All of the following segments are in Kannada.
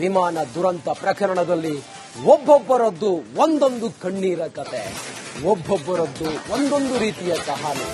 ವಿಮಾನ ದುರಂತ ಪ್ರಕರಣದಲ್ಲಿ ಒಬ್ಬೊಬ್ಬರದ್ದು ಒಂದೊಂದು ಕಣ್ಣೀರ ಕತೆ, ಒಬ್ಬೊಬ್ಬರದ್ದು ಒಂದೊಂದು ರೀತಿಯ ಕಹಾನಿ.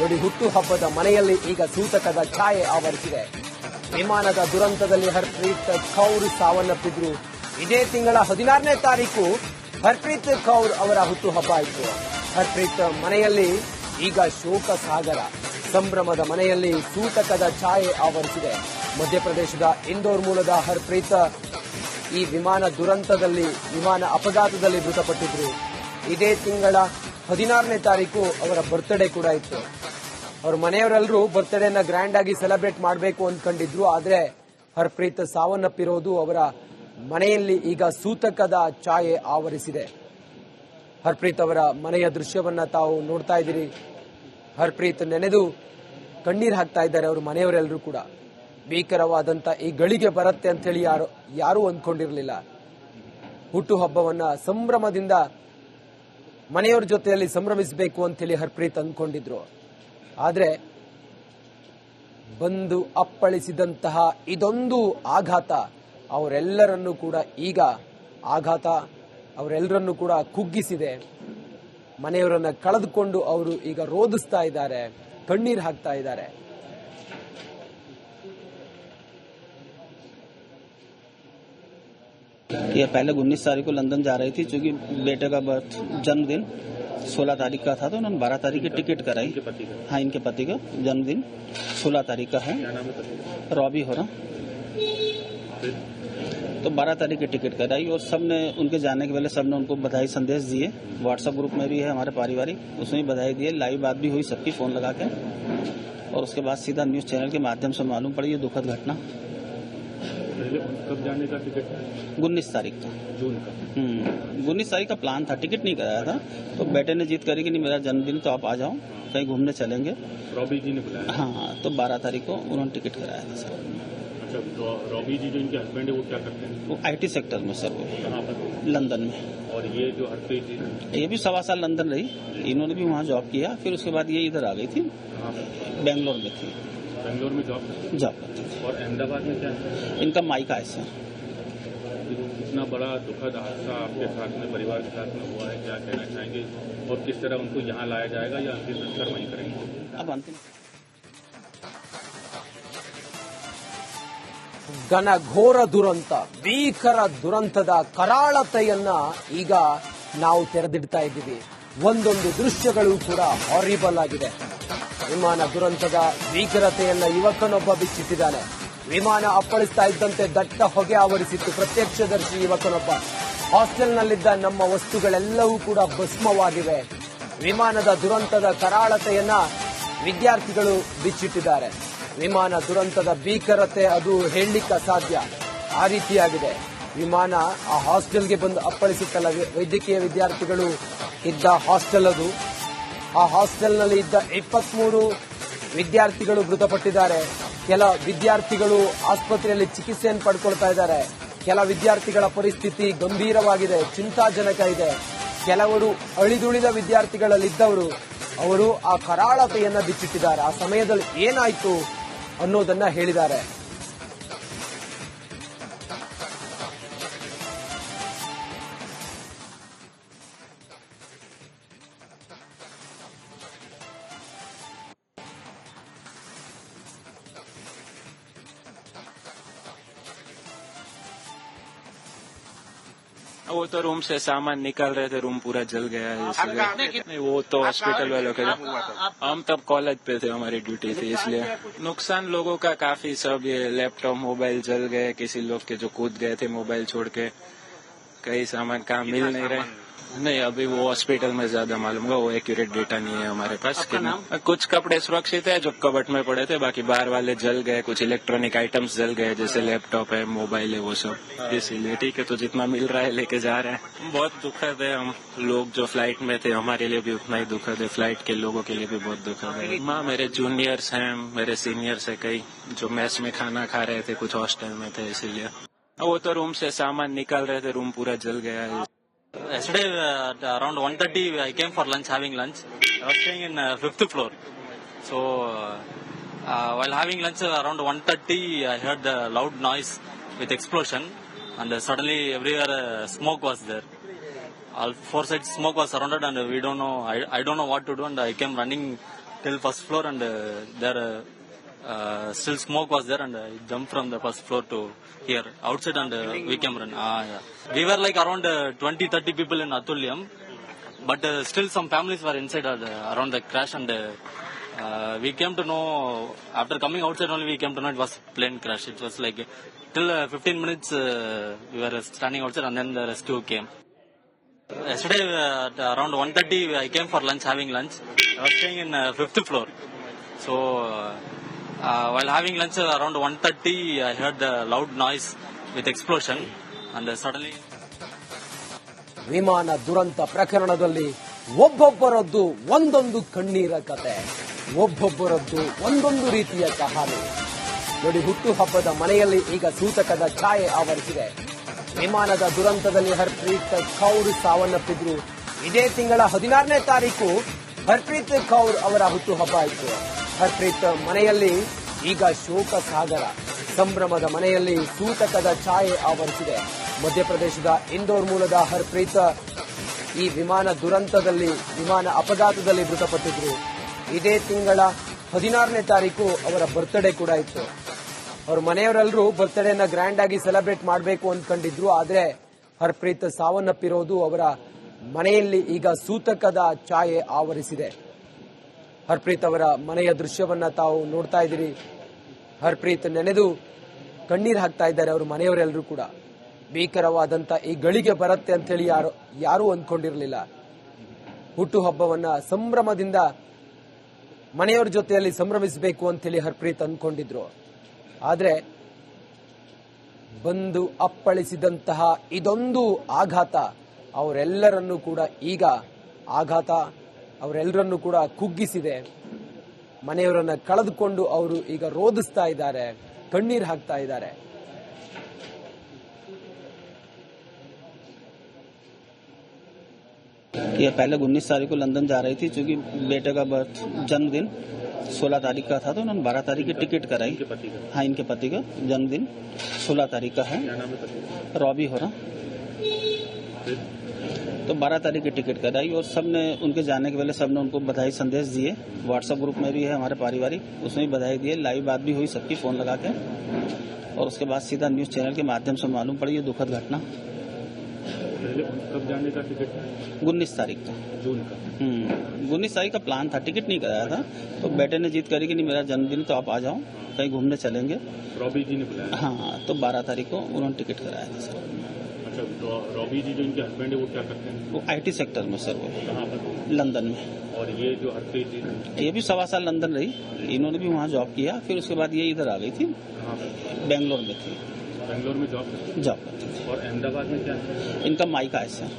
ನೋಡಿ ಹುಟ್ಟುಹಬ್ಬದ ಮನೆಯಲ್ಲಿ ಈಗ ಸೂತಕದ ಛಾಯೆ ಆವರಿಸಿದೆ. ವಿಮಾನದ ದುರಂತದಲ್ಲಿ ಹರ್ಪ್ರೀತ್ ಕೌರ್ ಸಾವನ್ನಪ್ಪಿದ್ರು. ಇದೇ ತಿಂಗಳ ಹದಿನಾರನೇ ತಾರೀಕು ಹರ್ಪ್ರೀತ್ ಕೌರ್ ಅವರ ಹುಟ್ಟುಹಬ್ಬ ಆಯಿತು. ಹರ್ಪ್ರೀತ್ ಮನೆಯಲ್ಲಿ ಈಗ ಶೋಕ ಸಾಗರ ಸಂಭ್ರಮದ ಮನೆಯಲ್ಲಿ ಸೂತಕದ ಛಾಯೆ ಆವರಿಸಿದೆ. ಮಧ್ಯಪ್ರದೇಶದ ಇಂದೋರ್ ಮೂಲದ ಹರ್ಪ್ರೀತ್ ಈ ವಿಮಾನ ದುರಂತದಲ್ಲಿ, ವಿಮಾನ ಅಪಘಾತದಲ್ಲಿ ಮೃತಪಟ್ಟಿದ್ರು. ಇದೇ ತಿಂಗಳ ಹದಿನಾರನೇ ತಾರೀಕು ಅವರ ಬರ್ತ್ಡೇ ಕೂಡ ಇತ್ತು. ಅವ್ರ ಮನೆಯವರೆಲ್ಲರೂ ಬರ್ತ್ಡೇನ ಗ್ರ್ಯಾಂಡ್ ಆಗಿ ಸೆಲೆಬ್ರೇಟ್ ಮಾಡಬೇಕು ಅಂದ್ಕೊಂಡಿದ್ರು ಆದ್ರೆ ಹರ್ಪ್ರೀತ್ ಸಾವನ್ನಪ್ಪಿರೋದು ಅವರ ಮನೆಯಲ್ಲಿ ಈಗ ಸೂತಕದ ಛಾಯೆ ಆವರಿಸಿದೆ. ಹರ್ಪ್ರೀತ್ ಅವರ ಮನೆಯ ದೃಶ್ಯವನ್ನ ತಾವು ನೋಡ್ತಾ ಇದ್ದೀರಿ. ಹರ್ಪ್ರೀತ್ ನೆನೆದು ಕಣ್ಣೀರು ಹಾಕ್ತಾ ಇದ್ದಾರೆ ಅವ್ರ ಮನೆಯವರೆಲ್ಲರೂ ಕೂಡ. ಭೀಕರವಾದಂತ ಈ ಗಳಿಗೆ ಬರುತ್ತೆ ಅಂತ ಹೇಳಿ ಯಾರು, ಯಾರೂ ಅಂದ್ಕೊಂಡಿರಲಿಲ್ಲ. ಹುಟ್ಟುಹಬ್ಬವನ್ನ ಸಂಭ್ರಮದಿಂದ ಮನೆಯವರ ಜೊತೆಯಲ್ಲಿ ಸಂಭ್ರಮಿಸಬೇಕು ಅಂತೇಳಿ ಹರ್ಪ್ರೀತ್ ಅಂದ್ಕೊಂಡಿದ್ರು. ಆದ್ರೆ ಬಂದು ಅಪ್ಪಳಿಸಿದಂತಹ ಇದೊಂದು ಆಘಾತ, ಅವರೆಲ್ಲರನ್ನೂ ಕೂಡ ಈಗ ಆಘಾತ, ಅವರೆಲ್ಲರನ್ನೂ ಕೂಡ ಕುಗ್ಗಿಸಿದೆ. ಮನೆಯವರನ್ನ ಕಳೆದುಕೊಂಡು ಅವರು ಈಗ ರೋಧಿಸ್ತಾ ಇದ್ದಾರೆ, ಕಣ್ಣೀರು ಹಾಕ್ತಾ ಇದ್ದಾರೆ. ये पहले उन्नीस तारीख को लंदन जा रही थी क्योंकि बेटे का बर्थ जन्मदिन सोलह तारीख का था तो उन्होंने बारह तारीख की टिकट कराई। हाँ इनके पति का जन्मदिन सोलह तारीख का है। रॉबी हो रहा तो बारह तारीख की टिकट कराई और सबने उनके जाने के पहले सबने उनको बधाई संदेश दिए। व्हाट्सएप ग्रुप में भी है हमारे पारिवारिक उसमें बधाई दिए। लाइव बात भी हुई सबकी फ़ोन लगा के। और उसके बाद सीधा न्यूज़ चैनल के माध्यम से मालूम पड़ी ये दुखद घटना। कब जाने का टिकट उन्नीस तारीख का। जून का। उन्नीस तारीख का प्लान था टिकट नहीं कराया था। तो बेटे ने जीत करी कि नहीं मेरा जन्मदिन तो आप आ जाओ कहीं घूमने चलेंगे। रॉबी जी ने बुलाया। हाँ तो बारह तारीख को उन्होंने टिकट कराया था सर। अच्छा रॉबी जी जो इनके हस्बैंड है वो क्या करते हैं? वो आईटी सेक्टर में सर वो लंदन में। और ये जो हरप्रीत जी ये भी सवा साल लंदन रही। इन्होंने भी वहाँ जॉब किया फिर उसके बाद ये इधर आ गई थी। बेंगलोर में थी। बेंगलोर में जॉब करते जॉब करती हैं और अहमदाबाद में क्या है थी इनका माइका है सर इतना बड़ा दुखद हादसा आपके साथ में परिवार के साथ में हुआ है क्या कहना चाहेंगे और किस तरह उनको यहाँ लाया जाएगा या अंतिम संस्कार वहीं करेंगे अब अंतिम ಘನಘೋರ ದುರಂತ ಭೀಕರ ದುರಂತದ ಕರಾಳತೆಯನ್ನ ಈಗ ನಾವು ತೆರೆದಿಡ್ತಾ ಇದ್ದೀವಿ ಒಂದೊಂದು ದೃಶ್ಯಗಳು ಕೂಡ ಹಾರಿಬಲ್ ಆಗಿದೆ ವಿಮಾನ ದುರಂತದ ಭೀಕರತೆಯನ್ನ ಯುವಕನೊಬ್ಬ ಬಿಚ್ಚಿಟ್ಟಿದ್ದಾನೆ. ವಿಮಾನ ಅಪ್ಪಳಿಸ್ತಾ ಇದ್ದಂತೆ ದಟ್ಟ ಹೊಗೆ ಆವರಿಸಿತ್ತು ಪ್ರತ್ಯಕ್ಷದರ್ಶಿ ಯುವಕನೊಬ್ಬ. ಹಾಸ್ಟೆಲ್ನಲ್ಲಿದ್ದ ನಮ್ಮ ವಸ್ತುಗಳೆಲ್ಲವೂ ಕೂಡ ಭಸ್ಮವಾಗಿವೆ. ವಿಮಾನದ ದುರಂತದ ಕರಾಳತೆಯನ್ನ ವಿದ್ಯಾರ್ಥಿಗಳು ಬಿಚ್ಚಿಟ್ಟಿದ್ದಾರೆ. ವಿಮಾನ ದುರಂತದ ಭೀಕರತೆ ಅದು ಹೇಳಲಿಕ್ಕೆ ಅಸಾಧ್ಯ. ಆ ರೀತಿಯಾಗಿದೆ. ವಿಮಾನ ಆ ಹಾಸ್ಟೆಲ್ಗೆ ಬಂದು ಅಪ್ಪಳಿಸುತ್ತಲ್ಲ ವೈದ್ಯಕೀಯ ವಿದ್ಯಾರ್ಥಿಗಳು ಇದ್ದ ಹಾಸ್ಟೆಲ್ ಅದು. ಆ ಹಾಸ್ಟೆಲ್ನಲ್ಲಿ ಇದ್ದ ಇಪ್ಪತ್ಮೂರು ವಿದ್ಯಾರ್ಥಿಗಳು ಮೃತಪಟ್ಟಿದ್ದಾರೆ. ಕೆಲ ವಿದ್ಯಾರ್ಥಿಗಳು ಆಸ್ಪತ್ರೆಯಲ್ಲಿ ಚಿಕಿತ್ಸೆಯನ್ನು ಪಡ್ಕೊಳ್ತಾ ಇದ್ದಾರೆ. ಕೆಲ ವಿದ್ಯಾರ್ಥಿಗಳ ಪರಿಸ್ಥಿತಿ ಗಂಭೀರವಾಗಿದೆ, ಚಿಂತಾಜನಕ ಇದೆ. ಕೆಲವರು ಅಳಿದುಳಿದ ವಿದ್ಯಾರ್ಥಿಗಳಲ್ಲಿದ್ದವರು, ಅವರು ಆ ಕರಾಳತೆಯನ್ನ ಬಿಚ್ಚಿಟ್ಟಿದ್ದಾರೆ. ಆ ಸಮಯದಲ್ಲಿ ಏನಾಯ್ತು ಅನ್ನೋದನ್ನ ಹೇಳಿದ್ದಾರೆ. वो तो रूम से सामान निकाल रहे थे रूम पूरा जल गया है इसलिए नहीं वो तो हॉस्पिटल वालों के हम तब कॉलेज पे थे हमारी ड्यूटी थी इसलिए। नुकसान लोगों का काफ़ी सब ये लैपटॉप मोबाइल जल गए किसी लोग के जो कूद गए थे मोबाइल छोड़ के कई सामान काम मिल नहीं रहे। नहीं अभी वो हॉस्पिटल में ज़्यादा मालूम होगा वो एक्यूरेट डेटा नहीं है हमारे पास कि- कुछ कपड़े सुरक्षित है जो कबट में पड़े थे बाकी बाहर वाले जल गए कुछ इलेक्ट्रॉनिक आइटम्स जल गए जैसे लैपटॉप है मोबाइल है वो सब। इसीलिए ठीक है तो जितना मिल रहा है लेके जा रहे हैं। बहुत दुखद है हम लोग जो फ़्लाइट में थे हमारे लिए भी उतना ही दुखद है फ़्लाइट के लोगों के लिए भी बहुत दुखद है। माँ मेरे जूनियर्स हैं मेरे सीनियर्स है कई जो मेस में खाना खा रहे थे कुछ हॉस्टल में थे इसीलिए। वो तो रूम से सामान निकाल रहे थे रूम पूरा जल गया। है Yesterday uh, at around 1.30 I came for lunch, having lunch. I was staying in uh, fifth floor. So uh, uh, while having lunch uh, around 1.30 I heard the loud noise with explosion, and uh, suddenly everywhere uh, smoke was there. All four sides smoke was surrounded, and uh, we don't know. I, I don't know what to do, and I came running till first floor, and uh, there uh, still smoke was there, and I jumped from the first floor to here outside, and uh, we came run. Ah, yeah. We were like around uh, 20, 30 people in Atulyam, but uh, still some families were inside uh, around the crash, and uh, uh, we came to know after coming outside only we came to know it was plane crash. It was like till uh, 15 minutes uh, we were standing outside, and then the rescue came. Yesterday uh, at around 1.30 I came for lunch, having lunch. I was staying in uh, fifth floor. So uh, uh, while having lunch around 1.30 I heard the loud noise with explosion and uh, suddenly ವಿಮಾನ ದುರಂತ ಪ್ರಕರಣದಲ್ಲಿ ಒಬ್ಬೊಬ್ಬರದ್ದು ಒಂದೊಂದು ಕಣ್ಣೀರ ಕತೆ ಒಬ್ಬೊಬ್ಬರದ್ದು ಒಂದೊಂದು ರೀತಿಯ ಕಹಾನಿ. ನೋಡಿ ಹುಟ್ಟುಹಬ್ಬದ ಮನೆಯಲ್ಲಿ ಈಗ ಸೂತಕದ ಛಾಯೆ ಆವರಿಸಿದೆ. ವಿಮಾನದ ದುರಂತದಲ್ಲಿ ಹರ್ಪ್ರೀತ್ ಕೌರ್ ಸಾವನ್ನಪ್ಪಿದ್ರು. ಇದೇ ತಿಂಗಳ ಹದಿನಾರನೇ ತಾರೀಕು ಹರ್ಪ್ರೀತ್ ಕೌರ್ ಅವರ ಹುಟ್ಟುಹಬ್ಬ ಆಯಿತು. ಹರ್ಪ್ರೀತ್ ಮನೆಯಲ್ಲಿ ಈಗ ಶೋಕ ಸಾಗರ. ಸಂಭ್ರಮದ ಮನೆಯಲ್ಲಿ ಸೂತಕದ ಛಾಯೆ ಆವರಿಸಿದೆ. ಮಧ್ಯಪ್ರದೇಶದ ಇಂದೋರ್ ಮೂಲದ ಹರ್ಪ್ರೀತ್ ಈ ವಿಮಾನ ದುರಂತದಲ್ಲಿ, ವಿಮಾನ ಅಪಘಾತದಲ್ಲಿ ಮೃತಪಟ್ಟಿದ್ರು. ಇದೇ ತಿಂಗಳ ಹದಿನಾರನೇ ತಾರೀಕು ಅವರ ಬರ್ತ್ಡೇ ಕೂಡ ಇತ್ತು. ಅವ್ರ ಮನೆಯವರೆಲ್ಲರೂ ಬರ್ತ್ಡೇನ ಗ್ರ್ಯಾಂಡ್ ಆಗಿ ಸೆಲೆಬ್ರೇಟ್ ಮಾಡಬೇಕು ಅಂದ್ಕೊಂಡಿದ್ರು ಆದ್ರೆ ಹರ್ಪ್ರೀತ್ ಸಾವನ್ನಪ್ಪಿರೋದು ಅವರ ಮನೆಯಲ್ಲಿ ಈಗ ಸೂತಕದ ಛಾಯೆ ಆವರಿಸಿದೆ. ಹರ್ಪ್ರೀತ್ ಅವರ ಮನೆಯ ದೃಶ್ಯವನ್ನ ತಾವು ನೋಡ್ತಾ ಇದ್ದೀರಿ. ಹರ್ಪ್ರೀತ್ ನೆನೆದು ಕಣ್ಣೀರು ಹಾಕ್ತಾ ಇದ್ದಾರೆ ಅವ್ರ ಮನೆಯವರೆಲ್ಲರೂ ಕೂಡ. ಭೀಕರವಾದಂತ ಈ ಗಳಿಗೆ ಬರುತ್ತೆ ಅಂತ ಹೇಳಿ ಯಾರು, ಯಾರೂ ಅಂದ್ಕೊಂಡಿರಲಿಲ್ಲ. ಹುಟ್ಟುಹಬ್ಬವನ್ನ ಸಂಭ್ರಮದಿಂದ ಮನೆಯವರ ಜೊತೆಯಲ್ಲಿ ಸಂಭ್ರಮಿಸಬೇಕು ಅಂತೇಳಿ ಹರ್ಪ್ರೀತ್ ಅಂದ್ಕೊಂಡಿದ್ರು ಆದ್ರೆ ಬಂದು ಅಪ್ಪಳಿಸಿದಂತಹ ಇದೊಂದು ಆಘಾತ, ಅವರೆಲ್ಲರನ್ನೂ ಕೂಡ ಈಗ ಆಘಾತ ಅವರೆಲ್ಲರನ್ನೂ ಕೂಡ ಕುಗ್ಗಿಸಿದೆ ಮನೆಯವರನ್ನ ಕಳೆದುಕೊಂಡು ಅವರು ಈಗ ರೋಧಿಸ್ತಾ ಇದ್ದಾರೆ ಕಣ್ಣೀರು ಹಾಕ್ತಾ ಇದ್ದಾರೆ ये पहले उन्नीस तारीख को लंदन जा रही थी क्योंकि बेटे का बर्थ जन्मदिन सोलह तारीख का था तो उन्होंने बारह तारीख की टिकट कराई इनके पति का हाँ इनके पति का जन्मदिन सोलह तारीख का है क्या नाम है पति का? रॉबी हो रहा फिर तो बारह तारीख की टिकट कराई और सबने उनके जाने के पहले सबने उनको बधाई संदेश दिए। व्हाट्सएप ग्रुप में भी है हमारे पारिवारिक उसमें भी बधाई दिए। लाइव बात भी हुई सबकी फ़ोन लगा के। और उसके बाद सीधा न्यूज़ चैनल के माध्यम से मालूम पड़ी ये दुखद घटना। कब जाने का टिकट उन्नीस तारीख का। जून का। हम्म उन्नीस तारीख का प्लान था टिकट नहीं कराया था। तो बेटे ने जीत करी कि नहीं मेरा जन्मदिन तो आप आ जाओ कहीं घूमने चलेंगे। रॉबी जी ने बुलाया। हाँ तो बारह तारीख को उन्होंने टिकट कराया था। सर अच्छा रॉबी जी जो इनके हस्बैंड है वो क्या करते हैं? वो आईटी सेक्टर में सर वो। कहाँ पर? लंदन में। और ये जो हरप्रीत जी ये भी सवा साल लंदन रही। इन्होंने भी वहाँ जॉब किया फिर उसके बाद ये इधर आ गई थी। कहाँ पर? बेंगलोर में थी। बेंगलोर में जॉब जॉब करती थी और अहमदाबाद में क्या है? इनका माइका है सर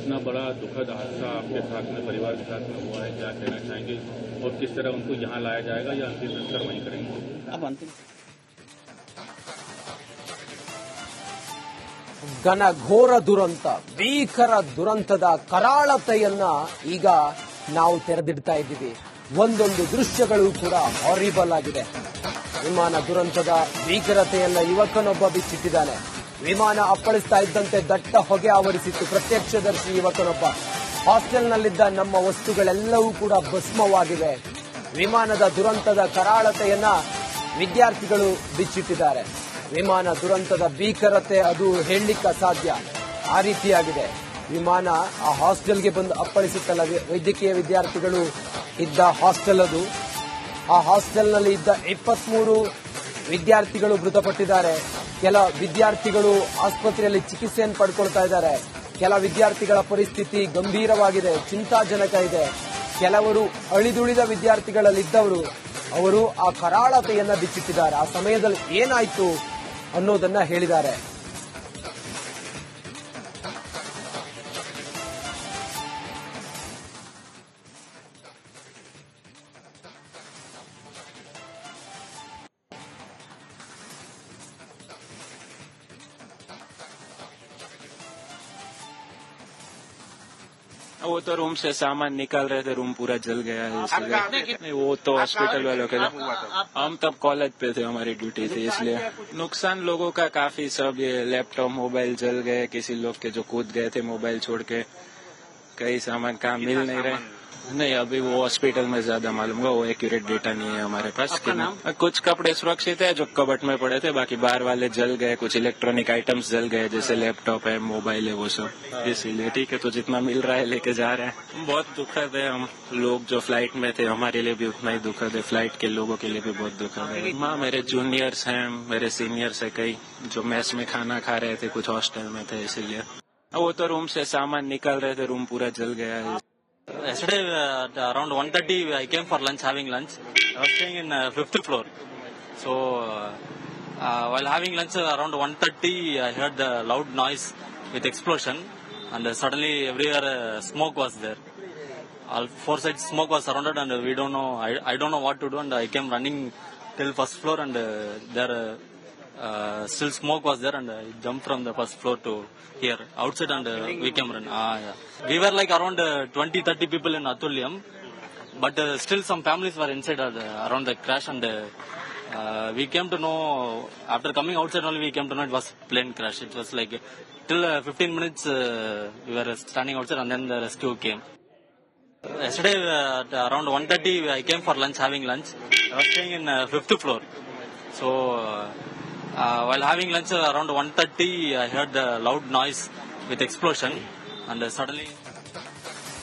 इतना बड़ा दुखद हादसा आपके साथ में परिवार के साथ में हुआ है? क्या कहना चाहेंगे? और किस तरह उनको यहाँ लाया जाएगा या अंतिम संस्कार वहीं करेंगे? अब अंतिम ಘನಘೋರ ದುರಂತ, ಭೀಕರ ದುರಂತದ ಕರಾಳತೆಯನ್ನ ಈಗ ನಾವು ತೆರೆದಿಡ್ತಾ ಇದ್ದೀವಿ. ಒಂದೊಂದು ದೃಶ್ಯಗಳು ಕೂಡ ಹಾರಿಬಲ್ ಆಗಿದೆ. ವಿಮಾನ ದುರಂತದ ಭೀಕರತೆಯನ್ನ ಯುವಕನೊಬ್ಬ ಬಿಚ್ಚಿಟ್ಟಿದ್ದಾನೆ. ವಿಮಾನ ಅಪ್ಪಳಿಸ್ತಾ ಇದ್ದಂತೆ ದಟ್ಟ ಹೊಗೆ ಆವರಿಸಿತ್ತು. ಪ್ರತ್ಯಕ್ಷದರ್ಶಿ ಯುವಕನೊಬ್ಬ. ಹಾಸ್ಟೆಲ್ನಲ್ಲಿದ್ದ ನಮ್ಮ ವಸ್ತುಗಳೆಲ್ಲವೂ ಕೂಡ ಭಸ್ಮವಾಗಿವೆ. ವಿಮಾನದ ದುರಂತದ ಕರಾಳತೆಯನ್ನ ವಿದ್ಯಾರ್ಥಿಗಳು ಬಿಚ್ಚಿಟ್ಟಿದ್ದಾರೆ. ವಿಮಾನ ದುರಂತದ ಭೀಕರತೆ ಅದು ಹೇಳಲಿಕ್ಕೆ ಅಸಾಧ್ಯ. ಆ ರೀತಿಯಾಗಿದೆ. ವಿಮಾನ ಆ ಹಾಸ್ಟೆಲ್ಗೆ ಬಂದು ಅಪ್ಪಳಿಸುತ್ತಲ್ಲ ವೈದ್ಯಕೀಯ ವಿದ್ಯಾರ್ಥಿಗಳು ಇದ್ದ ಹಾಸ್ಟೆಲ್ ಅದು. ಆ ಹಾಸ್ಟೆಲ್ನಲ್ಲಿ ಇದ್ದ ಇಪ್ಪತ್ಮೂರು ವಿದ್ಯಾರ್ಥಿಗಳು ಮೃತಪಟ್ಟಿದ್ದಾರೆ. ಕೆಲ ವಿದ್ಯಾರ್ಥಿಗಳು ಆಸ್ಪತ್ರೆಯಲ್ಲಿ ಚಿಕಿತ್ಸೆಯನ್ನು ಪಡ್ಕೊಳ್ತಾ ಇದ್ದಾರೆ. ಕೆಲ ವಿದ್ಯಾರ್ಥಿಗಳ ಪರಿಸ್ಥಿತಿ ಗಂಭೀರವಾಗಿದೆ, ಚಿಂತಾಜನಕ ಇದೆ. ಕೆಲವರು ಅಳಿದುಳಿದ ವಿದ್ಯಾರ್ಥಿಗಳಲ್ಲಿದ್ದವರು. ಅವರು ಆ ಕರಾಳತೆಯನ್ನ ಬಿಚ್ಚಿಟ್ಟಿದ್ದಾರೆ. ಆ ಸಮಯದಲ್ಲಿ ಏನಾಯ್ತು? ಅನ್ನೋದನ್ನ ಹೇಳಿದ್ದಾರೆ. वो तो रूम से सामान निकाल रहे थे रूम पूरा जल गया है इसलिए। नहीं वो तो हॉस्पिटल वालों के हम तब कॉलेज पे थे हमारी ड्यूटी थी इसलिए। नुकसान लोगों का काफ़ी सब ये लैपटॉप मोबाइल जल गए किसी लोग के जो कूद गए थे मोबाइल छोड़ के कई सामान काम मिल नहीं रहे। नहीं अभी वो हॉस्पिटल में ज़्यादा मालूम होगा वो एक्यूरेट डेटा नहीं है हमारे पास। आपका नाम? कुछ कपड़े सुरक्षित है जो कबट में पड़े थे बाकी बाहर वाले जल गए कुछ इलेक्ट्रॉनिक आइटम्स जल गए जैसे लैपटॉप है मोबाइल है वो सब। इसीलिए ठीक है तो जितना मिल रहा है लेके जा रहे हैं। बहुत दुखद है हम लोग जो फ़्लाइट में थे हमारे लिए भी उतना ही दुखद है फ़्लाइट के लोगों के लिए भी बहुत दुखद है। माँ मेरे जूनियर्स हैं मेरे सीनियर्स है कई जो मेस में खाना खा रहे थे कुछ हॉस्टल में थे इसीलिए। वो तो रूम से सामान निकाल रहे थे रूम पूरा जल गया है। Yesterday uh, around 1.30 I came for lunch, having lunch. I was staying in uh, fifth floor. So uh, uh, while having lunch uh, around 1.30 I heard the loud noise with explosion and uh, suddenly everywhere uh, smoke was there. All four sides smoke was surrounded and uh, we don't know, I, I don't know what to do and I came running till first floor and uh, there uh, uh, still smoke was there and I jumped from the first floor to here outside and uh, we came run. Ah, yeah. We were like around uh, 20 30 people in Atulyam, but uh, still some families were inside uh, around the crash and uh, uh, we came to know after coming outside only we came to know it was plane crash. It was like till uh, 15 minutes uh, we were standing outside and then the rescue came. Yesterday uh, at around 1.30 I came for lunch, having lunch. I was staying in uh, fifth floor. So uh, while having lunch uh, around 1.30 I heard a loud noise with explosion and uh, suddenly